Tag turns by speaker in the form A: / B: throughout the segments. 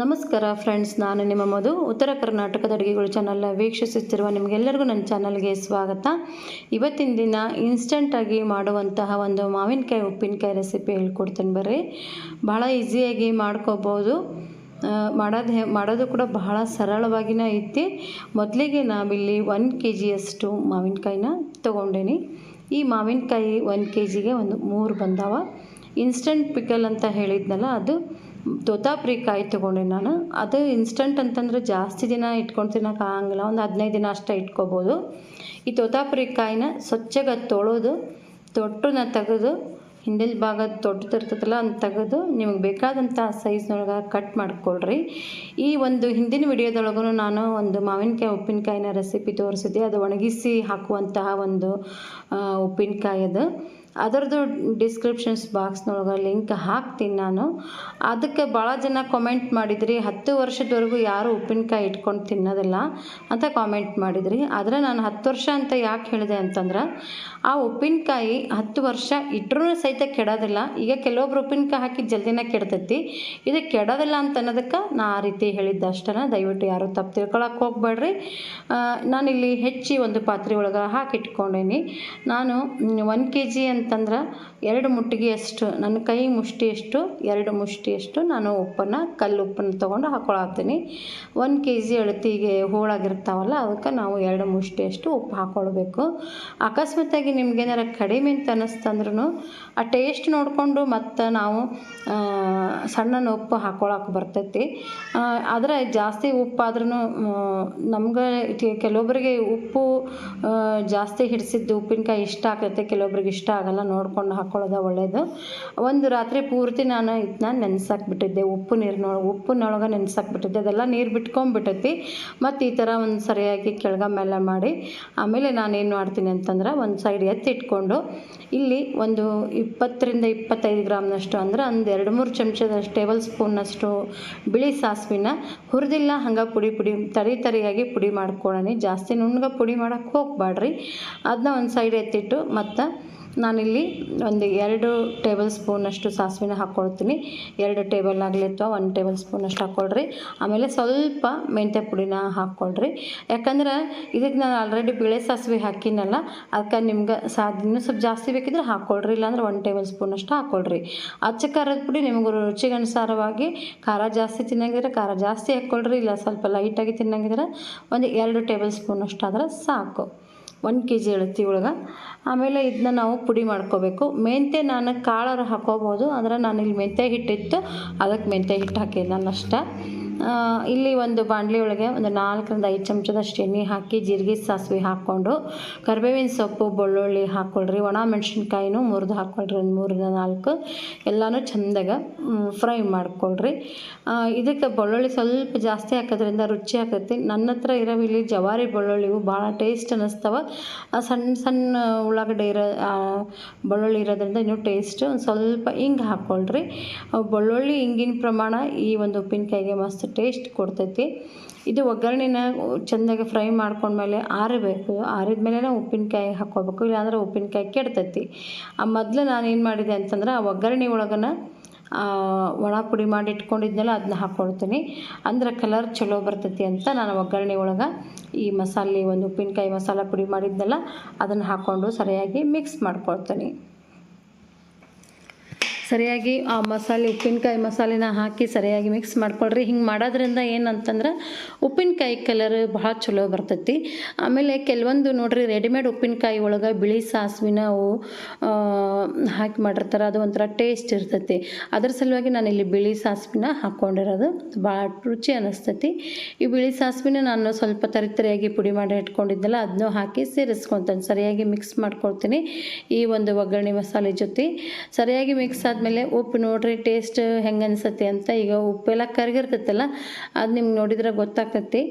A: ನಮಸ್ಕಾರ ಫ್ರೆಂಡ್ಸ್ ನಾನು ನಿಮ್ಮ ಮಧು. ಉತ್ತರ ಕರ್ನಾಟಕದ ಅಡುಗೆಗಳು ಚಾನಲ್ನ ವೀಕ್ಷಿಸುತ್ತಿರುವ ನಿಮಗೆಲ್ಲರಿಗೂ ನನ್ನ ಚಾನಲ್ಗೆ ಸ್ವಾಗತ. ಇವತ್ತಿನ ದಿನ ಇನ್ಸ್ಟೆಂಟಾಗಿ ಮಾಡುವಂತಹ ಒಂದು ಮಾವಿನಕಾಯಿ ಉಪ್ಪಿನಕಾಯಿ ರೆಸಿಪಿ ಹೇಳ್ಕೊಡ್ತೀನಿ ಬರ್ರಿ. ಭಾಳ ಈಸಿಯಾಗಿ ಮಾಡ್ಕೋಬೋದು. ಮಾಡೋದು ಮಾಡೋದು ಕೂಡ ಬಹಳ ಸರಳವಾಗಿನೇ ಐತಿ. ಮೊದಲಿಗೆ ನಾವಿಲ್ಲಿ ಒನ್ ಕೆ ಜಿಯಷ್ಟು ಮಾವಿನಕಾಯಿನ ತೊಗೊಂಡೇನಿ. ಈ ಮಾವಿನಕಾಯಿ ಒನ್ ಕೆ ಜಿಗೆ ಒಂದು ಮೂರು ಬಂದಾವ. ಇನ್ಸ್ಟಂಟ್ ಪಿಕಲ್ ಅಂತ ಹೇಳಿದ್ನಲ್ಲ, ಅದು ತೋತಾಪುರಿ ಕಾಯಿ ತೊಗೊಂಡೆ ನಾನು. ಅದು ಇನ್ಸ್ಟಂಟ್ ಅಂತಂದ್ರೆ ಜಾಸ್ತಿ ದಿನ ಇಟ್ಕೊಂಡು ತಿನ್ನೋಕೆ ಆಗಂಗಿಲ್ಲ. ಒಂದು ಹದಿನೈದು ದಿನ ಅಷ್ಟೇ ಇಟ್ಕೋಬೋದು. ಈ ತೋತಾಪುರಿ ಕಾಯಿನ ಸ್ವಚ್ಛಗೆ ತೊಳೆದು, ತೊಟ್ಟನ್ನ ತೆಗೆದು ಹಿಂದಿನ ಭಾಗ ದೊಡ್ಡದಿರ್ತದಲ್ಲ ಅಂತ ತೆಗೆದು ನಿಮಗೆ ಬೇಕಾದಂಥ ಸೈಜ್ನೊಳಗೆ ಕಟ್ ಮಾಡ್ಕೊಳ್ರಿ. ಈ ಒಂದು ಹಿಂದಿನ ವಿಡಿಯೋದೊಳಗೂ ನಾನು ಒಂದು ಮಾವಿನಕಾಯಿ, ಉಪ್ಪಿನಕಾಯಿನ ರೆಸಿಪಿ ತೋರಿಸಿದ್ದೆ. ಅದು ಒಣಗಿಸಿ ಹಾಕುವಂತಹ ಒಂದು ಉಪ್ಪಿನಕಾಯಿ ಅದು ಅದರದ್ದು ಡಿಸ್ಕ್ರಿಪ್ಷನ್ಸ್ ಬಾಕ್ಸ್ನೊಳಗೆ ಲಿಂಕ್ ಹಾಕ್ತೀನಿ ನಾನು. ಅದಕ್ಕೆ ಭಾಳ ಜನ ಕಾಮೆಂಟ್ ಮಾಡಿದ್ರಿ. ಹತ್ತು ವರ್ಷದವರೆಗೂ ಯಾರು ಉಪ್ಪಿನಕಾಯಿ ಇಟ್ಕೊಂಡು ತಿನ್ನೋದಿಲ್ಲ ಅಂತ ಕಾಮೆಂಟ್ ಮಾಡಿದ್ರಿ. ಆದರೆ ನಾನು ಹತ್ತು ವರ್ಷ ಅಂತ ಯಾಕೆ ಹೇಳಿದೆ ಅಂತಂದ್ರೆ, ಆ ಉಪ್ಪಿನಕಾಯಿ ಹತ್ತು ವರ್ಷ ಇಟ್ಟರೂ ಸಹಿತ ಕೆಡೋದಿಲ್ಲ. ಈಗ ಕೆಲವೊಬ್ರು ಉಪ್ಪಿನಕಾಯಿ ಹಾಕಿ ಜಲ್ದಿನ ಕೆಡ್ತೈತಿ. ಇದು ಕೆಡೋದಿಲ್ಲ ಅಂತ ಅನ್ನೋದಕ್ಕೆ ನಾ ಆ ರೀತಿ ಹೇಳಿದ್ದೆ ಅಷ್ಟನ? ದಯವಿಟ್ಟು ಯಾರು ತಪ್ಪು ತಿಳ್ಕೊಳಕ್ಕೆ ಹೋಗ್ಬೇಡ್ರಿ. ನಾನಿಲ್ಲಿ ಹೆಚ್ಚಿ ಒಂದು ಪಾತ್ರೆ ಒಳಗೆ ಹಾಕಿಟ್ಕೊಂಡೇನಿ. ನಾನು ಒನ್ ಕೆ ಜಿ ಅಂತಂದ್ರೆ ಎರಡು ಮುಟ್ಟಿಗೆಯಷ್ಟು ನನ್ನ ಕೈ ಮುಷ್ಟಿಯಷ್ಟು ಎರಡು ಮುಷ್ಟಿಯಷ್ಟು ನಾನು ಉಪ್ಪನ್ನು, ಕಲ್ಲು ಉಪ್ಪನ್ನು ತೊಗೊಂಡು ಹಾಕೊಳತ್ತೀನಿ ಒಂದು ಕೆ ಜಿ ಅಳತಿಗೆ ಹೋಳಾಗಿರ್ತಾವಲ್ಲ ಅದಕ್ಕೆ ನಾವು ಎರಡು ಮುಷ್ಟಿಯಷ್ಟು ಉಪ್ಪು ಹಾಕ್ಕೊಳ್ಬೇಕು ಅಕಸ್ಮಾತಾಗಿ ನಿಮ್ಗೇನಾರ ಕಡಿಮೆ ಅಂತ ಅನ್ನಿಸ್ತಂದ್ರೂ ಆ ಟೇಸ್ಟ್ ನೋಡಿಕೊಂಡು ಮತ್ತು ನಾವು ಸಣ್ಣನ ಸಣ್ಣ ಉಪ್ಪು ಹಾಕ್ಕೊಳಕ್ಕೆ ಬರ್ತೈತಿ. ಆದರೆ ಜಾಸ್ತಿ ಉಪ್ಪಾದ್ರೂ ನಮ್ಗೆ ಕೆಲವೊಬ್ಬರಿಗೆ ಉಪ್ಪು ಜಾಸ್ತಿ ಹಿಡಿಸಿದ್ದು ಉಪ್ಪಿನಕಾಯಿ ಇಷ್ಟ ಆಗ್ತೈತೆ ಕೆಲವೊಬ್ರಿಗೆ ಇಷ್ಟ ಆಗಲ್ಲ. ನೋಡ್ಕೊಂಡು ಹಾಕ್ಕೊಳ್ಳೋದು ಒಳ್ಳೆಯದು ಒಂದು ರಾತ್ರಿ ಪೂರ್ತಿ ನಾನು ಇದನ್ನ ನೆನೆಸಾಕ್ಬಿಟ್ಟಿದ್ದೆ. ಉಪ್ಪು ನೀರಿನೊಳಗೆ ಉಪ್ಪಿನೊಳಗೆ ನೆನೆಸಾಕ್ಬಿಟ್ಟಿದ್ದೆ. ಅದೆಲ್ಲ ನೀರು ಬಿಟ್ಕೊಂಡ್ಬಿಟ್ಟೈತಿ ಮತ್ತು ಈ ಥರ ಒಂದು ಸರಿಯಾಗಿ ಕೆಳಗ ಮೇಲೆ ಮಾಡಿ, ಆಮೇಲೆ ನಾನೇನು ಮಾಡ್ತೀನಿ ಅಂತಂದ್ರೆ ಒಂದು ಸೈಡ್ ಎತ್ತಿಟ್ಕೊಂಡು ಇಲ್ಲಿ ಒಂದು ಇಪ್ಪತ್ತರಿಂದ ಇಪ್ಪತ್ತೈದು ಗ್ರಾಮ್ನಷ್ಟು ಅಂದ್ರೆ ಒಂದು ಎರಡು ಮೂರು ಚಮಚದಷ್ಟು ಟೇಬಲ್ ಸ್ಪೂನ್ನಷ್ಟು ಬಿಳಿ ಸಾಸಿವೆನ ಹುರಿದಿಲ್ಲ, ಹಂಗೆ ಪುಡಿ ಪುಡಿ, ತರಿ ತರಿಯಾಗಿ ಪುಡಿ ಮಾಡ್ಕೊಳ್ಳೋಣ ಜಾಸ್ತಿ ನುಣ್ಣಗೆ ಪುಡಿ ಮಾಡೋಕ್ಕೆ ಹೋಗ್ಬಾಡ್ರಿ ಅದನ್ನ ಒಂದು ಸೈಡ್ ಎತ್ತಿಟ್ಟು ಮತ್ತು ನಾನಿಲ್ಲಿ ಒಂದು ಎರಡು ಟೇಬಲ್ ಸ್ಪೂನಷ್ಟು ಸಾಸಿವೆನ ಹಾಕ್ಕೊಳ್ತೀನಿ. ಎರಡು ಟೇಬಲ್ ಆಗಲಿ ಅಥವಾ ಒಂದು ಟೇಬಲ್ ಸ್ಪೂನಷ್ಟು ಹಾಕ್ಕೊಳ್ರಿ. ಆಮೇಲೆ ಸ್ವಲ್ಪ ಮೆಂತ್ಯ ಪುಡಿನ ಹಾಕ್ಕೊಳ್ರಿ. ಯಾಕಂದ್ರೆ ಇದಕ್ಕೆ ನಾನು ಆಲ್ರೆಡಿ ಬಿಳೆ ಸಾಸಿವೆ ಹಾಕಿನಲ್ಲ, ಅದಕ್ಕೆ ನಿಮ್ಗೆ ಸಾ ಇನ್ನೂ ಸ್ವಲ್ಪ ಜಾಸ್ತಿ ಬೇಕಿದ್ರೆ ಹಾಕ್ಕೊಳ್ರಿ, ಇಲ್ಲಾಂದ್ರೆ ಒಂದು ಟೇಬಲ್ ಸ್ಪೂನಷ್ಟು ಹಾಕ್ಕೊಳ್ರಿ. ಅಚ್ಚ ಖಾರದ ಪುಡಿ ನಿಮ್ಗೆ ರುಚಿಗನುಸಾರವಾಗಿ ಖಾರ ಜಾಸ್ತಿ ತಿನ್ನಂಗಿದ್ರೆ ಖಾರ ಜಾಸ್ತಿ ಹಾಕ್ಕೊಳ್ರಿ, ಇಲ್ಲ ಸ್ವಲ್ಪ ಲೈಟಾಗಿ ತಿನ್ನಂಗಿದ್ರೆ ಒಂದು ಎರಡು ಟೇಬಲ್ ಸ್ಪೂನಷ್ಟು ಆದ್ರೆ ಸಾಕು. ಒಂದು ಕೆ ಜಿ ಅಳತಿ ಒಳಗೆ. ಆಮೇಲೆ ಇದನ್ನ ನಾವು ಪುಡಿ ಮಾಡ್ಕೋಬೇಕು. ಮೆಂತ್ಯ ನಾನು ಕಾಳಾರು ಹಾಕೋಬೋದು ಆದರೆ ನಾನು ಇಲ್ಲಿ ಮೆಂತ್ಯ ಹಿಟ್ಟಿತ್ತು. ಅದಕ್ಕೆ ಮೆಂತ್ಯ ಹಿಟ್ಟು ಹಾಕಿದ್ದು ನಾನು ಅಷ್ಟೇ. ಇಲ್ಲಿ ಒಂದು ಬಾಂಡ್ಲಿ ಒಳಗೆ ಒಂದು ನಾಲ್ಕರಿಂದ ಐದು ಚಮಚದಷ್ಟು ಎಣ್ಣೆ ಹಾಕಿ ಜೀರಿಗೆ ಸಾಸಿವೆ ಹಾಕ್ಕೊಂಡು, ಕರಿಬೇವಿನ ಸೊಪ್ಪು, ಬೆಳ್ಳುಳ್ಳಿ ಹಾಕ್ಕೊಳ್ರಿ, ಒಣ ಮೆಣಸಿನ್ಕಾಯಿನೂ ಮುರಿದು ಹಾಕ್ಕೊಳ್ರಿ, ಒಂದು ಮೂರಿಂದ ನಾಲ್ಕು, ಎಲ್ಲನೂ ಚಂದಾಗ ಫ್ರೈ ಮಾಡ್ಕೊಳ್ರಿ. ಇದಕ್ಕೆ ಬೆಳ್ಳುಳ್ಳಿ ಸ್ವಲ್ಪ ಜಾಸ್ತಿ ಹಾಕೋದ್ರಿಂದ ರುಚಿ ಆಗತ್ತೆ ನನ್ನ ಹತ್ರ ಇರೋ ಇಲ್ಲಿ ಜವಾರಿ ಬೆಳ್ಳುಳ್ಳಿವು ಭಾಳ ಟೇಸ್ಟ್ ಅನ್ನಿಸ್ತಾವ ಆ ಸಣ್ಣ ಸಣ್ಣ ಉಳ್ಳಾಗಡ್ಡೆ ಇರೋ ಬೆಳ್ಳುಳ್ಳಿ ಇರೋದ್ರಿಂದ ಇನ್ನೂ ಟೇಸ್ಟ್ ಒಂದು ಸ್ವಲ್ಪ ಹಿಂಗೆ ಹಾಕ್ಕೊಳ್ರಿ. ಬೆಳ್ಳುಳ್ಳಿ ಹಿಂಗಿನ ಪ್ರಮಾಣ ಈ ಒಂದು ಉಪ್ಪಿನಕಾಯಿಗೆ ಮಸ್ತ್ ಟೇಸ್ಟ್ ಕೊಡ್ತೈತಿ. ಇದು ಒಗ್ಗರಣೆನ ಚೆಂದಾಗಿ ಫ್ರೈ ಮಾಡ್ಕೊಂಡ್ಮೇಲೆ ಆರಬೇಕು. ಆರಿದ ಮೇಲೆ ಉಪ್ಪಿನಕಾಯಿ ಹಾಕ್ಕೋಬೇಕು. ಇಲ್ಲಾಂದ್ರೆ ಉಪ್ಪಿನಕಾಯಿ ಕೆಡ್ತೈತಿ. ಆ ಮೊದಲು ನಾನು ಏನು ಮಾಡಿದೆ ಅಂತಂದ್ರೆ ಆ ಒಗ್ಗರಣೆ ಒಳಗನ ಒಣ ಪುಡಿ ಮಾಡಿ ಇಟ್ಕೊಂಡಿದ್ನಲ್ಲ ಅದನ್ನ ಹಾಕ್ಕೊಳ್ತೀನಿ ಅಂದ್ರೆ ಕಲರ್ ಚಲೋ ಬರ್ತೈತಿ ಅಂತ ನಾನು ಒಗ್ಗರಣೆ ಒಳಗೆ ಈ ಮಸಾಲೆ, ಒಂದು ಉಪ್ಪಿನಕಾಯಿ ಮಸಾಲ ಪುಡಿ ಮಾಡಿದ್ನಲ್ಲ, ಅದನ್ನು ಹಾಕ್ಕೊಂಡು ಸರಿಯಾಗಿ ಮಿಕ್ಸ್ ಮಾಡ್ಕೊಳ್ತೀನಿ. ಸರಿಯಾಗಿ ಆ ಮಸಾಲೆ, ಉಪ್ಪಿನಕಾಯಿ ಮಸಾಲೆನ ಹಾಕಿ ಸರಿಯಾಗಿ ಮಿಕ್ಸ್ ಮಾಡ್ಕೊಳ್ರಿ. ಹಿಂಗೆ ಮಾಡೋದ್ರಿಂದ ಏನಂತಂದ್ರೆ ಉಪ್ಪಿನಕಾಯಿ ಕಲರ್ ಭಾಳ ಚಲೋ ಬರ್ತೈತಿ. ಆಮೇಲೆ ಕೆಲವೊಂದು ನೋಡ್ರಿ ರೆಡಿಮೇಡ್ ಉಪ್ಪಿನಕಾಯಿ ಒಳಗೆ ಬಿಳಿ ಸಾಸಿವೆನ ಅವು ಹಾಕಿ ಮಾಡಿರ್ತಾರೆ. ಅದು ಒಂಥರ ಟೇಸ್ಟ್ ಇರ್ತೈತಿ. ಅದ್ರ ಸಲುವಾಗಿ ನಾನು ಇಲ್ಲಿ ಬಿಳಿ ಸಾಸಿವಿನ ಹಾಕ್ಕೊಂಡಿರೋದು ಭಾಳ ರುಚಿ ಅನ್ನಿಸ್ತೈತಿ ಈ ಬಿಳಿ ಸಾಸಿವಿನ ನಾನು ಸ್ವಲ್ಪ ತರಿತರಿಯಾಗಿ ಪುಡಿ ಮಾಡಿ ಇಟ್ಕೊಂಡಿದ್ದೆಲ್ಲ ಅದನ್ನೂ ಹಾಕಿ ಸೇರಿಸ್ಕೊತೀನಿ. ಸರಿಯಾಗಿ ಮಿಕ್ಸ್ ಮಾಡ್ಕೊಳ್ತೀನಿ ಈ ಒಂದು ಒಗ್ಗರಣೆ ಮಸಾಲೆ ಜೊತೆ. ಸರಿಯಾಗಿ ಮಿಕ್ಸ್ ಆದಮೇಲೆ ಉಪ್ಪು ನೋಡ್ರಿ ಟೇಸ್ಟ್ ಹೆಂಗೆ ಅನಿಸುತ್ತೆ ಅಂತ ಈಗ ಉಪ್ಪೆಲ್ಲ ಕರಗಿರ್ತೈತಲ್ಲ, ಅದು ನಿಮ್ಗೆ ನೋಡಿದ್ರೆ ಗೊತ್ತಾಗ್ತೈತಿ.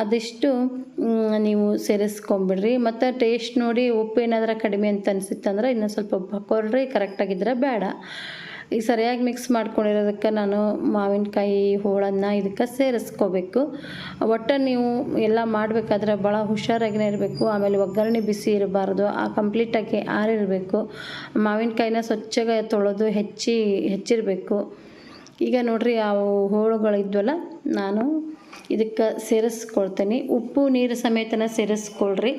A: ಅದಿಷ್ಟು ನೀವು ಸೇರಿಸ್ಕೊಂಬಿಡ್ರಿ. ಮತ್ತು ಟೇಸ್ಟ್ ನೋಡಿ ಉಪ್ಪು ಏನಾದರೂ ಕಡಿಮೆ ಅಂತ ಅನಿಸುತ್ತಂದ್ರೆ ಇನ್ನೊಂದು ಸ್ವಲ್ಪ ಉಪ್ಪು ಹಾಕೊಳ್ರಿ ಕರೆಕ್ಟಾಗಿದ್ರೆ ಬೇಡ. ಈಗ ಸರಿಯಾಗಿ ಮಿಕ್ಸ್ ಮಾಡ್ಕೊಂಡಿರೋದಕ್ಕೆ ನಾನು ಮಾವಿನಕಾಯಿ, ಹೋಳನ್ನು ಇದಕ್ಕೆ ಸೇರಿಸ್ಕೋಬೇಕು. ಒಟ್ಟು ನೀವು ಎಲ್ಲ ಮಾಡಬೇಕಾದ್ರೆ ಭಾಳ ಹುಷಾರಾಗಿನೇ ಇರಬೇಕು. ಆಮೇಲೆ ಒಗ್ಗರಣೆ ಬಿಸಿ ಇರಬಾರ್ದು. ಆ ಕಂಪ್ಲೀಟಾಗಿ ಆರಿರಬೇಕು. ಮಾವಿನಕಾಯಿನ ಸ್ವಚ್ಛಗೆ ತೊಳೆದು ಹೆಚ್ಚಿ, ಹೆಚ್ಚಿರಬೇಕು. ಈಗ ನೋಡಿರಿ, ಆ ಹೋಳುಗಳಿದ್ವಲ್ಲ, ನಾನು ಇದಕ್ಕೆ ಸೇರಿಸ್ಕೊಳ್ತೀನಿ. ಉಪ್ಪು, ನೀರು ಸಮೇತನ ಸೇರಿಸ್ಕೊಳ್ರಿ.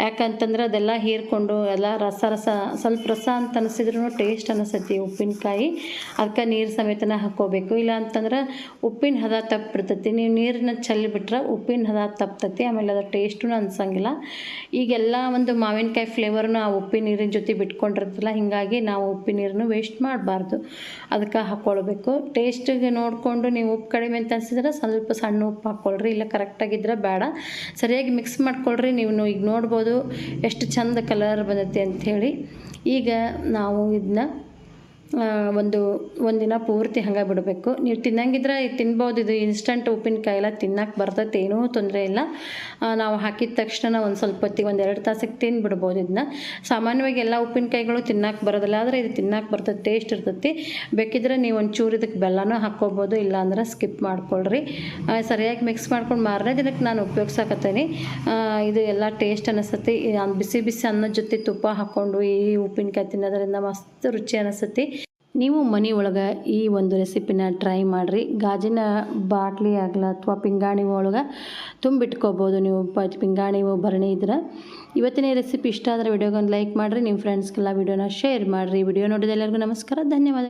A: ಯಾಕಂತಂದ್ರೆ ಅದೆಲ್ಲ ಹೀರ್ಕೊಂಡು ಎಲ್ಲ ರಸ ರಸ, ಸ್ವಲ್ಪ ರಸ ಅಂತ ಅನಿಸಿದ್ರು ಟೇಸ್ಟ್ ಅನಿಸತಿ ಉಪ್ಪಿನಕಾಯಿ. ಅದಕ್ಕೆ ನೀರು ಸಮೇತನ ಹಾಕ್ಕೋಬೇಕು. ಇಲ್ಲ ಅಂತಂದ್ರೆ ಉಪ್ಪಿನ ಹದ ತಪ್ಪಿರ್ತೈತಿ. ನೀವು ನೀರನ್ನ ಚೆಲ್ಲಿಬಿಟ್ರೆ ಉಪ್ಪಿನ ಹದ ತಪ್ತೈತಿ. ಆಮೇಲೆ ಅದರ ಟೇಸ್ಟೂ ಅನಿಸಂಗಿಲ್ಲ. ಈಗೆಲ್ಲ ಒಂದು ಮಾವಿನಕಾಯಿ ಫ್ಲೇವರ್ನ ಆ ಉಪ್ಪಿನ ನೀರಿನ ಜೊತೆ ಬಿಟ್ಕೊಂಡಿರ್ತಲ್ಲ ಹೀಗಾಗಿ ನಾವು ಉಪ್ಪಿನ ನೀರನ್ನು ವೇಸ್ಟ್ ಮಾಡಬಾರ್ದು. ಅದಕ್ಕೆ ಹಾಕ್ಕೊಳ್ಬೇಕು. ಟೇಸ್ಟಿಗೆ ನೋಡಿಕೊಂಡು ನೀವು ಉಪ್ಪು ಕಡಿಮೆ ಅಂತ ಅನ್ಸಿದ್ರೆ ಸ್ವಲ್ಪ ಸಣ್ಣ ಉಪ್ಪು ಹಾಕ್ಕೊಳ್ರಿ, ಇಲ್ಲ ಕರೆಕ್ಟಾಗಿದ್ರೆ ಬೇಡ. ಸರಿಯಾಗಿ ಮಿಕ್ಸ್ ಮಾಡ್ಕೊಳ್ರಿ, ನೀವು ಈಗ ನೋಡ್ಬೋದು ಎಷ್ಟು ಚಂದ ಕಲರ್ ಬಂದೈತಿ ಅಂಥೇಳಿ ಈಗ ನಾವು ಇದನ್ನ ಒಂದು ಒಂದಿನ ಪೂರ್ತಿ ಹಂಗೆ ಬಿಡಬೇಕು. ನೀವು ತಿನ್ನಂಗಿದ್ರೆ ತಿನ್ಬೋದು, ಇದು ಇನ್ಸ್ಟಂಟ್ ಉಪ್ಪಿನಕಾಯಿ ಎಲ್ಲ ತಿನ್ನಕ್ಕೆ ಬರ್ತೈತೆ, ಏನೂ ತೊಂದರೆ ಇಲ್ಲ. ನಾವು ಹಾಕಿದ ತಕ್ಷಣ ಒಂದು ಸ್ವಲ್ಪ ಹೊತ್ತಿಗೆ ಒಂದು ಎರಡು ತಾಸಿಗೆ ತಿನ್ಬಿಡ್ಬೋದು ಇದನ್ನ ಸಾಮಾನ್ಯವಾಗಿ ಎಲ್ಲ ಉಪ್ಪಿನಕಾಯಿಗಳು ತಿನ್ನಕ್ಕೆ ಬರೋದಿಲ್ಲ, ಆದರೆ ಇದು ತಿನ್ನಕ್ಕೆ ಬರ್ತದೆ ಟೇಸ್ಟ್ ಇರ್ತೈತಿ. ಬೇಕಿದ್ರೆ ನೀವು ಒಂಚೂರು ಇದಕ್ಕೆ ಬೆಲ್ಲನೂ ಹಾಕ್ಕೋಬೋದು ಇಲ್ಲ ಅಂದ್ರೆ ಸ್ಕಿಪ್ ಮಾಡ್ಕೊಳ್ರಿ. ಸರಿಯಾಗಿ ಮಿಕ್ಸ್ ಮಾಡ್ಕೊಂಡು ಮಾರನೇ ದಿನಕ್ಕೆ ನಾನು ಉಪಯೋಗ್ಸಕತ್ತೀನಿ. ಇದು ಎಲ್ಲ ಟೇಸ್ಟ್ ಅನಿಸ್ತತಿ. ಬಿಸಿ ಬಿಸಿ ಅನ್ನದ ಜೊತೆ ತುಪ್ಪ ಹಾಕ್ಕೊಂಡು ಈ ಉಪ್ಪಿನಕಾಯಿ ತಿನ್ನೋದ್ರಿಂದ ಮಸ್ತ್ ರುಚಿ ಅನಿಸ್ತತಿ. ನೀವು ಮನೆ ಒಳಗೆ ಈ ಒಂದು ರೆಸಿಪಿನ ಟ್ರೈ ಮಾಡಿರಿ. ಗಾಜಿನ ಬಾಟ್ಲಿ ಆಗಲ ಅಥವಾ ಪಿಂಗಾಣಿ ಒಳಗೆ ತುಂಬಿಟ್ಕೋಬೋದು ನೀವು. ಪ ಪಿಂಗಾಣಿ ಭರಣಿ ಇದ್ರೆ. ಇವತ್ತಿನ ರೆಸಿಪಿ ಇಷ್ಟ ಆದರೆ ವಿಡಿಯೋಗೊಂದು ಲೈಕ್ ಮಾಡಿರಿ. ನಿಮ್ಮ ಫ್ರೆಂಡ್ಸ್ಗೆಲ್ಲ ವಿಡಿಯೋನ ಶೇರ್ ಮಾಡಿರಿ. ವಿಡಿಯೋ ನೋಡಿದ ಎಲ್ಲರಿಗೂ ನಮಸ್ಕಾರ. ಧನ್ಯವಾದ.